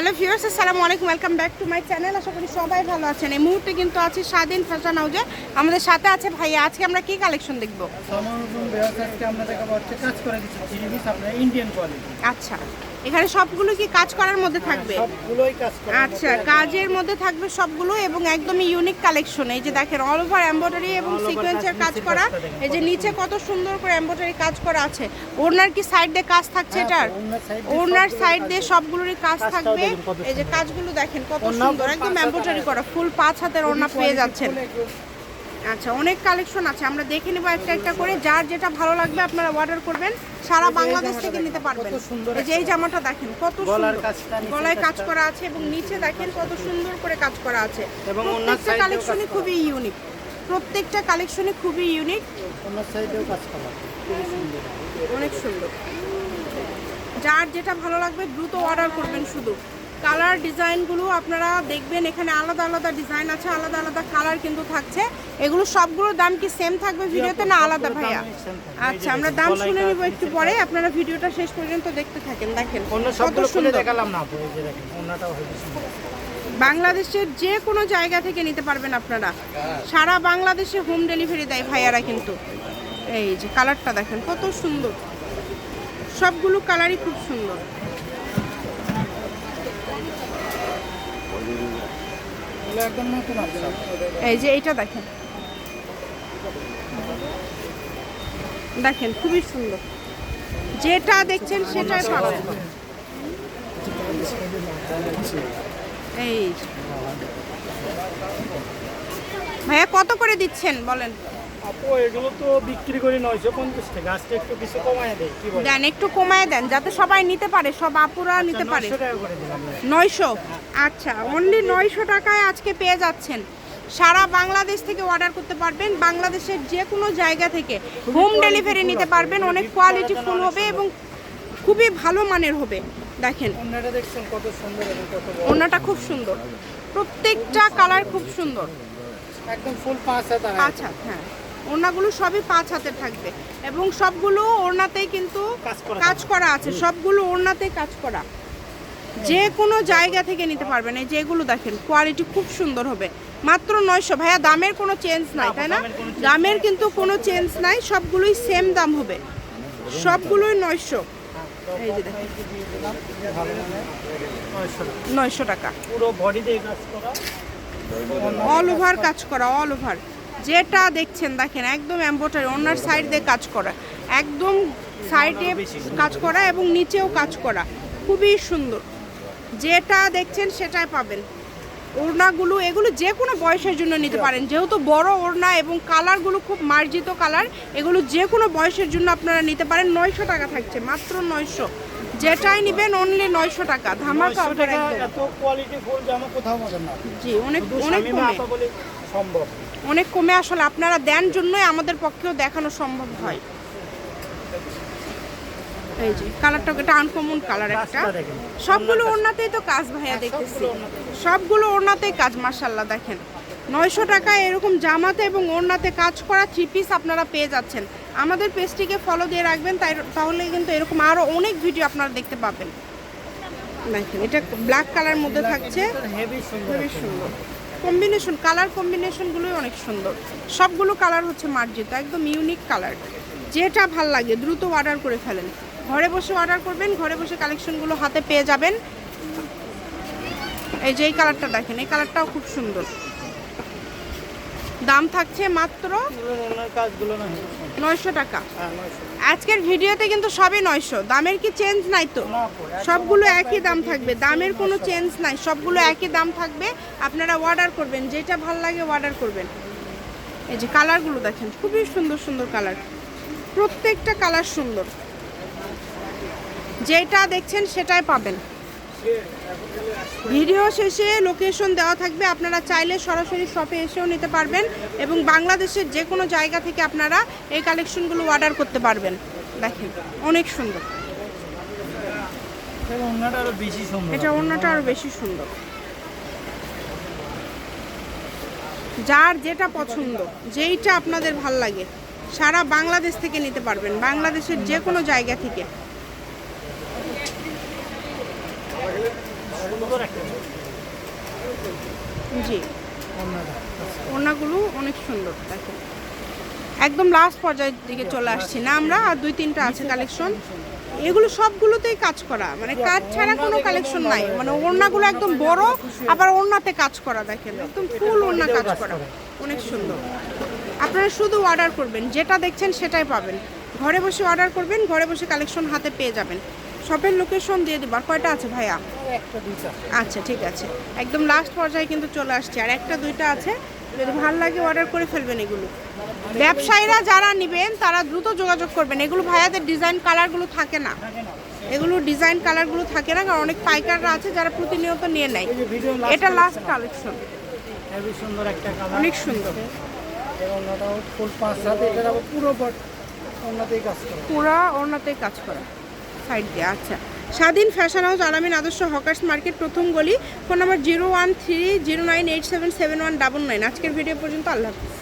Hello viewers আসসালামু আলাইকুম। Welcome back to my channel আশা করি সবাই ভালো আছেন। এই মুহূর্তে কিন্তু আছি স্বাধীন ফ্যাশন হাউজে। আমাদের সাথে আছে ভাইয়া। আজকে আমরা কি কালেকশন দেখব? আচ্ছা। এখানে সবগুলো কি কাজ করার মধ্যে থাকবে? কাজ করে আচ্ছা কাজের মধ্যে থাকবে সবগুলো এবং একদমই ইউনিক কালেকশন এই যে দেখেন অল ওভার এমব্রয়ডারি এবং সিকোয়েন্সের কাজ, করা। এই যে নিচে কত সুন্দর করে এমব্রয়ডারি কাজ করা আছে। ওনার কি সাইড দিয়ে কাজ থাকছে হ্যাঁ, এটার? ওনার সাইড দিয়ে। সবগুলোরই কাজ থাকবে। এই যে কাজগুলো দেখেন কত সুন্দর। একদম এমব্রয়ডারি করা ফুল পাঁচ হাতের ওড়না পেয়ে যাচ্ছেন। আচ্ছা অনেক কালেকশন আছে। আমরা দেখে নেব একটা একটা করে। যার যেটা ভালো লাগবে আপনারা অর্ডার করবেন। সারা বাংলাদেশ থেকে নিতে পারবেন। যে এই জামাটা দেখেন কত সুন্দর। গলায় কাজ করা। আছে এবং নিচে দেখেন কত সুন্দর করে কাজ করা আছে। প্রত্যেকটা কালেকশনই খুবই ইউনিক প্রত্যেকটা কালেকশনই খুবই ইউনিক অনেক সুন্দর। যার যেটা ভালো লাগবে দ্রুত অর্ডার করবেন শুধু। কালার ডিজাইনগুলো আপনারা দেখবেন এখানে আলাদা আলাদা ডিজাইন আছে আলাদা আলাদা কালার কিন্তু থাকছে। এগুলো সবগুলোর দাম কি সেম থাকবে ভিডিওতে না আলাদা ভাইয়া? আচ্ছা আমরা দাম শুনে নিব একটু পরে আপনারা ভিডিওটা শেষ পর্যন্ত দেখতে থাকেন দেখেন কত সুন্দর। দেখালাম না বাংলাদেশের যে কোনো জায়গা থেকে নিতে পারবেন আপনারা। সারা বাংলাদেশে হোম ডেলিভারি দেয় ভাইয়ারা কিন্তু। এই যে কালারটা দেখেন কত সুন্দর। সবগুলো কালারই খুব সুন্দর এগুলো একদম নতুন আসছে এই যে এইটা দেখেন। দেখেন, খুবই সুন্দর। যেটা দেখছেন পাবেন এই। ভাইয়া কত করে দিচ্ছেন বলেন? আপু এগুলো তো বিক্রি করি নয়শো পঞ্চাশ টাকা। আজকে একটু কিছু কমায় দেয় কি বলে দেন একটু কমায় দেন যাতে সবাই নিতে পারে সব আপুরা নিতে পারে। নয়শো আচ্ছা অনলি নয়শো টাকায় আজকে পেয়ে যাচ্ছেন। সারা বাংলাদেশ থেকে অর্ডার করতে পারবেন বাংলাদেশের যে কোনো জায়গা থেকে। হোম ডেলিভারি নিতে পারবেন অনেক কোয়ালিটি ফুল হবে এবং খুবই ভালো মানের হবে দেখেন। ওনাটা খুব সুন্দর। প্রত্যেকটা কালার খুব সুন্দর। একদম ফুল পাঁচ হাত পাঁচ হ্যাঁ। ওড়নাগুলো সবই পাঁচ হাতে থাকবে। এবং সবগুলো ওড়নাতেই কিন্তু কাজ করা আছে। সবগুলো ওড়নাতে কাজ করা। যে কোনো জায়গা থেকে নিতে পারবেন। এই যেগুলো দেখেন কোয়ালিটি খুব সুন্দর হবে। মাত্র নয়শো। ভাইয়া দামের কোনো চেঞ্জ নাই তাই না? দামের কিন্তু কোনো চেঞ্জ নাই। সবগুলোই সেম দাম হবে। সবগুলোই নয়শো। এই যে দেখেন। নয়শো টাকা। পুরো বডি কাজ করা। অল ওভার কাজ করা অল ওভার যেটা দেখছেন দেখেন একদম এম্বোটারি অন্যার সাইড দিয়ে কাজ করা। একদম সাইডে কাজ করা এবং নিচেও কাজ করা। খুবই সুন্দর। যেটা দেখছেন সেটাই পাবেন। ওড়নাগুলো এগুলো যে কোনো বয়সের জন্য নিতে পারেন। যেহেতু বড় ওড়না এবং কালারগুলো খুব মার্জিত কালার এগুলো যে কোনো বয়সের জন্য আপনারা নিতে পারেন। নয়শো টাকা থাকছে মাত্র নয়শো। যেটাই নেবেন অনলি নয়শো টাকা। ধামাকা অফার একদম। কোয়ালিটি ফুল জামা কোথাও পাবেন না। জি অনেক অনেক সম্ভব। অনেক কমে আসলে আপনারা দেন জন্যই আমাদের পক্ষেও দেখানো সম্ভব হয়। এই যে কালারটা এটা আনকমন কালার একটা। সবগুলো ওড়নাতেই তো কাজ ভাইয়া দেখতেছি। সবগুলো ওড়নাতেই কাজ মার্শাল্লাহ দেখেন। নয়শো টাকায় এরকম জামাতে এবং ওড়নাতে কাজ করা থ্রি পিস আপনারা পেয়ে যাচ্ছেন। আমাদের পেজটিকে ফলো দিয়ে রাখবেন তাই তাহলে কিন্তু এরকম আরও অনেক ভিডিও আপনারা দেখতে পাবেন। দেখেন এটা ব্ল্যাক কালার মধ্যে থাকছে। হেভি সুন্দর কম্বিনেশন কালার কম্বিনেশনগুলোই অনেক সুন্দর। সবগুলো কালার হচ্ছে মার্জিত, একদম ইউনিক কালার যেটা ভালো লাগে, দ্রুত অর্ডার করে ফেলেন। ঘরে বসে অর্ডার করবেন, ঘরে বসে কালেকশনগুলো হাতে পেয়ে যাবেন। এই যে এই কালারটা দেখেন, এই কালারটাও খুব সুন্দর। দাম থাকছে মাত্র। নয়শো টাকা। আজকের ভিডিওতে কিন্তু সবই নয়শো। দামের কি চেঞ্জ নাই তো? সবগুলো একই দাম থাকবে। দামের কোনো চেঞ্জ নাই। সবগুলো একই দাম থাকবে। আপনারা অর্ডার করবেন। যেটা ভালো লাগে অর্ডার করবেন। এই যে কালারগুলো দেখেন, খুবই সুন্দর সুন্দর কালার প্রত্যেকটা কালার সুন্দর। যেটা দেখছেন সেটাই পাবেন। ভিডিও শেষে লোকেশন দেওয়া থাকবে। আপনারা চাইলে সরাসরি শপে এসেও নিতে পারবেন এবং বাংলাদেশের যে কোনো জায়গা থেকে আপনারা এই কালেকশনগুলো অর্ডার করতে পারবেন। দেখেন অনেক সুন্দর। এটা অন্যটা আরও বেশি সুন্দর। যার যেটা পছন্দ যেইটা আপনাদের ভালো লাগে সারা বাংলাদেশ থেকে নিতে পারবেন। বাংলাদেশের যে কোনো জায়গা থেকে সুন্দর একটা ছবি। জি। ওড়নাগুলো অনেক সুন্দর দেখেন একদম লাস্ট পর্যায়ের দিকে চলে আসছি না আমরা, আর দুই তিনটা আছে কালেকশন এগুলো সবগুলোতেই কাজ করা মানে কাজ ছাড়া কোনো কালেকশন নাই। মানে ওড়নাগুলো একদম বড়, আবার ওড়নাতে কাজ করা, দেখেন। একদম ফুল ওড়না কাজ করা। অনেক সুন্দর। আপনারা শুধু অর্ডার করবেন, যেটা দেখছেন সেটাই পাবেন। ঘরে বসে অর্ডার করবেন, ঘরে বসে কালেকশন হাতে পেয়ে যাবেন। শপের লোকেশন দিয়ে দেবো। আর কয়টা আছে ভাইয়া? আচ্ছা ঠিক আছে। একদম লাস্ট পর্যায়ে কিন্তু চলে আসছে। আর একটা দুইটা আছে। যদি ভালো লাগে অর্ডার করে ফেলবেন এগুলো। ব্যবসায়ীরা যারা নেবেন তারা দ্রুত যোগাযোগ করবেন। এগুলো ভাইয়াদের ডিজাইন কালারগুলো থাকে না। এগুলো ডিজাইন কালারগুলো থাকে না কারণ অনেক পাইকাররা আছে যারা প্রতিনিয়ত নিয়ে নেয়। এটা লাস্ট কালেকশন অনেক সুন্দর। পুরো ওড়নাতেই কাজ করা। সাইড দিয়ে আচ্ছা স্বাধীন ফ্যাশন হাউস, আরামিন আদর্শ হকার্স মার্কেট, প্রথম গলি। Phone number zero one three zero nine eight seven seven one double nine. আজকের ভিডিও পর্যন্ত আল্লাহ হাফিজ।